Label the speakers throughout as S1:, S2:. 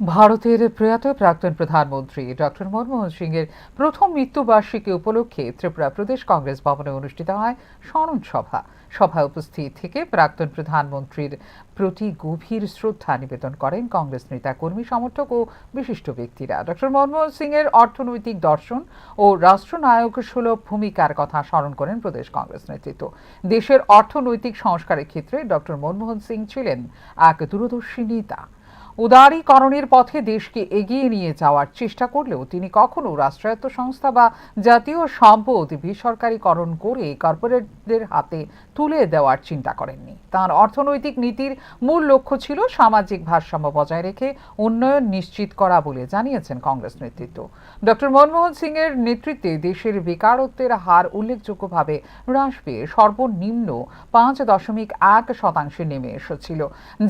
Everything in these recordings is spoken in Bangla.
S1: ভারতের প্রয়াত প্রাক্তন প্রধানমন্ত্রী ডক্টর মনমোহন সিংয়ের প্রথম মৃত্যুবার্ষিকী উপলক্ষে ত্রিপুরা প্রদেশ কংগ্রেস ভবনে অনুষ্ঠিত হয় স্মরণ সভা। সভায় উপস্থিত থেকে প্রাক্তন প্রধানমন্ত্রীর প্রতি গভীর শ্রদ্ধা নিবেদন করেন কংগ্রেস নেতা, কর্মী, সমর্থক ও বিশিষ্ট ব্যক্তিরা। ডক্টর মনমোহন সিংয়ের অর্থনৈতিক দর্শন ও রাষ্ট্রনায়ক সুলভ ভূমিকার কথা স্মরণ করেন প্রদেশ কংগ্রেস নেতৃত্ব। দেশের অর্থনৈতিক সংস্কারের ক্ষেত্রে ডক্টর মনমোহন সিং ছিলেন এক দূরদর্শী নেতা। উদারীকরণের পথে দেশকে এগিয়ে নিয়ে যাওয়ার চেষ্টা করলেও তিনি কখনো রাষ্ট্রায়ত্ত সংস্থা বা জাতীয় সম্পদ বেসরকারীকরণ করে কর্পোরেটদের হাতে তুলে দেওয়ার চিন্তা করেননি। তার অর্থনৈতিক নীতির মূল লক্ষ্য ছিল সামাজিক ভারসাম্য বজায় রেখে উন্নয়ন নিশ্চিত করা বলে জানিয়েছেন কংগ্রেস নেতৃত্ব। ডক্টর মনমোহন সিং এর নেতৃত্বে দেশের বেকারত্বের হার উল্লেখযোগ্যভাবে হ্রাস পেয়ে সর্বনিম্ন পাঁচ দশমিক এক শতাংশে নেমে এসেছিল,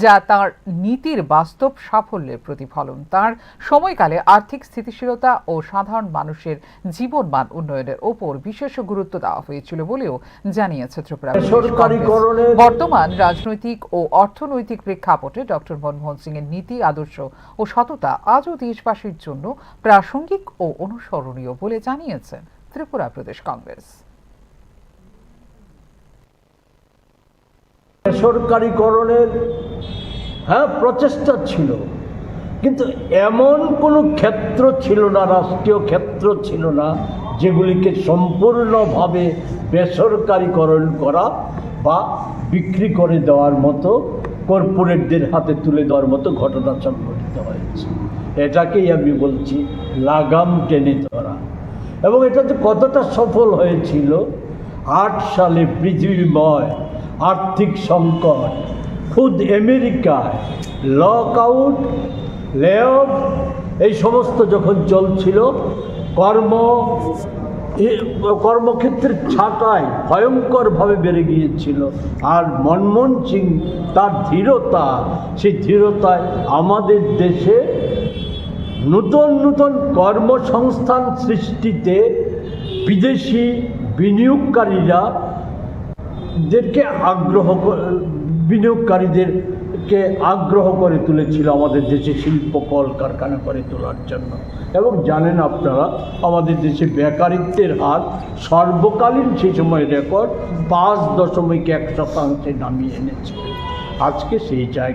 S1: যা তার নীতির বাস্তব সাফল্যের প্রতিফলন তার সময়কালে আর্থিক স্থিতিশীলতা ও সাধারণ মানুষের জীবনমান উন্নয়নের ওপর বিশেষ গুরুত্ব দেওয়া হয়েছিল বলেও জানিয়েছে ত্রিপুরা। বর্তমান রাজনৈতিক ও অর্থনৈতিক প্রেক্ষাপটে ডক্টর মনমোহন সিং এর নীতি আদর্শ ও সততা আজও দেশবাসীর জন্য প্রাসঙ্গিক ও অনুসরণীয় বলে জানিয়েছেন ত্রিপুরা প্রদেশ কংগ্রেস
S2: বেসরকারীকরণের হ্যাঁ প্রচেষ্টা ছিল। কিন্তু এমন কোনো ক্ষেত্র ছিল না, রাষ্ট্রীয় ক্ষেত্র ছিল না, যেগুলিকে সম্পূর্ণভাবে বেসরকারীকরণ করা বা বিক্রি করে দেওয়ার মতো, কর্পোরেটদের হাতে তুলে দেওয়ার মতো ঘটনা সংঘটিত হয়েছে। এটাকেই আমি বলছি লাগাম টেনে ধরা। এবং এটাতে কতটা সফল হয়েছিল, আট সালে পৃথিবীময় আর্থিক সংকট খুদ আমেরিকায় লক আউট লেঅফ এই সমস্ত যখন চলছিল, কর্ম কর্মক্ষেত্রের ছাঁটাই ভয়ঙ্করভাবে বেড়ে গিয়েছিল। আর মনমোহন সিং তার ধীরতা, সেই ধীরতায় আমাদের দেশে নতুন নতুন কর্মসংস্থান সৃষ্টিতে বিদেশি বিনিয়োগকারীরা দেরকে আগ্রহ বিনিয়োগকারীদেরকে আগ্রহ করে তুলেছিল আমাদের দেশে শিল্প, কল, কারখানা করে তোলার জন্য। এবং জানেন আপনারা, আমাদের দেশে বেকারিত্বের হার সর্বকালীন সেই সময় রেকর্ড পাঁচ দশমিক এক শতাংশে নামিয়ে এনেছে। আজকে সেই জায়গা